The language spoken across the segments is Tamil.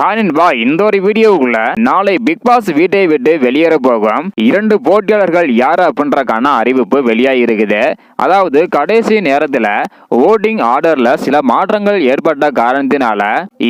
ஹானின்பா இந்த ஒரு வீடியோவுக்குள்ள நாளை பிக் பாஸ் வீட்டை விட்டு வெளியேற போகும். இரண்டு போட்டியாளர்கள் யார் அப்படின்றக்கான அறிவிப்பு வெளியாகி இருக்குது அதாவது கடைசி நேரத்துல ஓட்டிங் ஆர்டர்ல சில மாற்றங்கள் ஏற்பட்ட காரணத்தினால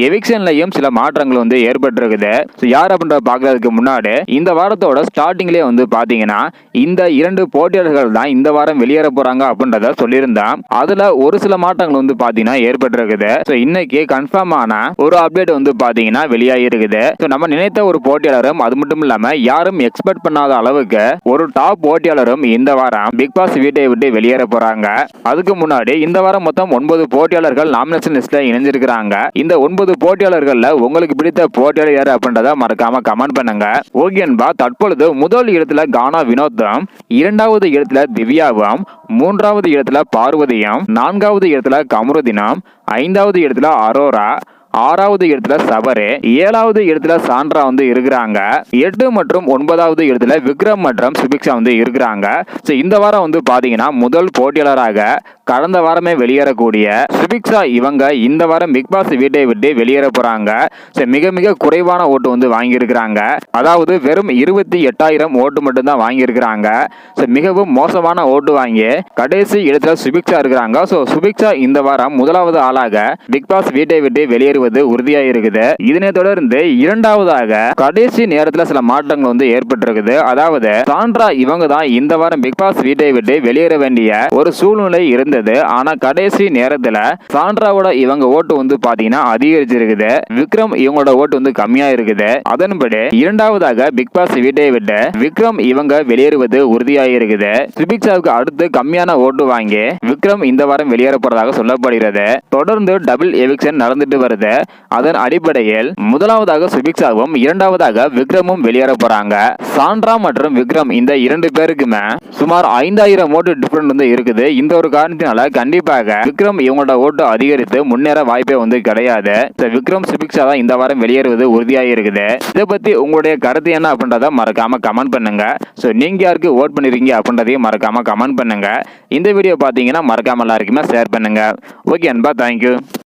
எவிக்ஷன்லயும் சில மாற்றங்கள் வந்து ஏற்பட்டிருக்குது. ஸோ யார் அப்படின்ற பார்க்கறதுக்கு முன்னாடி இந்த வாரத்தோட ஸ்டார்டிங்லேயே வந்து பாத்தீங்கன்னா இந்த இரண்டு போட்டியாளர்கள் தான் இந்த வாரம் வெளியேற போறாங்க அப்படின்றத சொல்லியிருந்தான். அதுல ஒரு சில மாற்றங்கள் வந்து பாத்தீங்கன்னா ஏற்பட்டிருக்குது. ஸோ இன்னைக்கு கன்ஃபார்மான ஒரு அப்டேட் வந்து பாத்தீங்கன்னா வெளியாகி இருக்குது ஸோ நம்ம நினைத்த ஒரு போட்டியாளரும் அது மட்டும் இல்லாம யாரும் எக்ஸ்பெக்ட் பண்ணாத அளவுக்கு ஒரு டாப் போட்டியாளரும் இந்த வாரம் பிக் பாஸ் வீட்டை விட்டு வெளியேற போறாங்க. அதுக்கு முன்னாடி இந்த வாரம் மொத்தம் ஒன்பது போட்டியாளர்கள் நாமினேஷன் லிஸ்ட்ல இணைஞ்சிருக்கிறாங்க. இந்த ஒன்பது போட்டியாளர்கள்ல உங்களுக்கு பிடித்த போட்டியாளர் யாரு அப்படின்றத மறக்காம கமெண்ட் பண்ணுங்க. ஓகேன்பா தற்பொழுது முதல் இடத்துல கானா வினோதம் இரண்டாவது இடத்துல திவ்யாவும் மூன்றாவது இடத்துல பார்வதியும் நான்காவது இடத்துல கமருதினம் ஐந்தாவது இடத்துல அரோரா ஆறாவது இடத்துல சபரு ஏழாவது இடத்துல சாண்ட்ரா வந்து இருக்கிறாங்க. எட்டு மற்றும் ஒன்பதாவது இடத்துல விக்ரம் மற்றும் சுபிக்ஷா வந்து இருக்கிறாங்க. ஸோ இந்த வாரம் வந்து பார்த்தீங்கன்னா முதல் போட்டியாளராக கடந்த வாரமே வெளியேறக்கூடிய சுபிக்ஷா இவங்க இந்த வாரம் பிக் பாஸ் வீட்டை விட்டு வெளியேற போறாங்க. ஸோ மிக மிக குறைவான ஓட்டு வந்து வாங்கியிருக்கிறாங்க. அதாவது வெறும் இருபத்தி எட்டாயிரம் ஓட்டு மட்டும்தான் வாங்கியிருக்கிறாங்க. ஸோ மிகவும் மோசமான ஓட்டு வாங்கி கடைசி இடத்துல சுபிக்ஷா இருக்கிறாங்க. ஸோ சுபிக்ஷா இந்த வாரம் முதலாவது ஆளாக பிக் பாஸ் வீட்டை விட்டு வெளியேறுவது உறுதியாக இருக்குது. இதனை தொடர்ந்து இரண்டாவதாக கடைசி நேரத்தில் சில மாற்றங்கள் வந்து ஏற்பட்டிருக்குது. அதாவது சாண்ட்ரா இவங்க தான் இந்த வாரம் பிக் பாஸ் வீட்டை விட்டு வெளியேற வேண்டிய ஒரு சூழ்நிலை இருந்தது. ஆனா கடைசி நேரத்துல சாண்ட்ராவோட இவங்க ஓட்டு வந்து பாத்தீங்கன்னா அதிகரிச்சிருக்குது. விக்ரம் இவங்களோட ஓட்டு வந்து கம்மியா இருக்குது அதன்படி இரண்டாவதாக பிக் பாஸ் வீட்டை விட்டு விக்ரம் இவங்க வெளியேறுவது உறுதியாக இருக்குது சுபிக்ஷாவுக்கு அடுத்து கம்மியான ஓட்டு வாங்கி விக்ரம் இந்த வாரம் வெளியேற போறதாக சொல்லப்படுகிறது. தொடர்ந்து டபுள் எவிக்ஷன் நடந்துட்டு வருது. அதன் அடிப்படையில் முதலாவதாக சுபிக்ஷாவும் இரண்டாவதாக விக்ரமும் வெளியேற போறாங்க. சாண்ட்ரா மற்றும் விக்ரம் இந்த இரண்டு பேருக்குமே சுமார் ஐந்தாயிரம் ஓட்டு டிஃபரெண்ட் வந்து இருக்குது. இந்த ஒரு அதனால கண்டிப்பாக விக்ரம் இவங்களோட ஓட்டு அதிகரித்து முன்னேற வாய்ப்பே வந்து கிடையாது. விக்ரம் சுபிக்ஷா தான் இந்த வாரம் வெளியேறுவது உறுதியாக இருக்குது. இதை பத்தி உங்களுடைய கருத்து என்ன அப்படின்றத மறக்காம கமெண்ட் பண்ணுங்க. ஸோ நீங்க யாருக்கு ஓட் பண்ணிருக்கீங்க அப்படின்றதையும் மறக்காம கமெண்ட் பண்ணுங்க. இந்த வீடியோ பார்த்தீங்கன்னா மறக்காம எல்லாருக்குமே ஷேர் பண்ணுங்க. ஓகே அன்பா தேங்க்யூ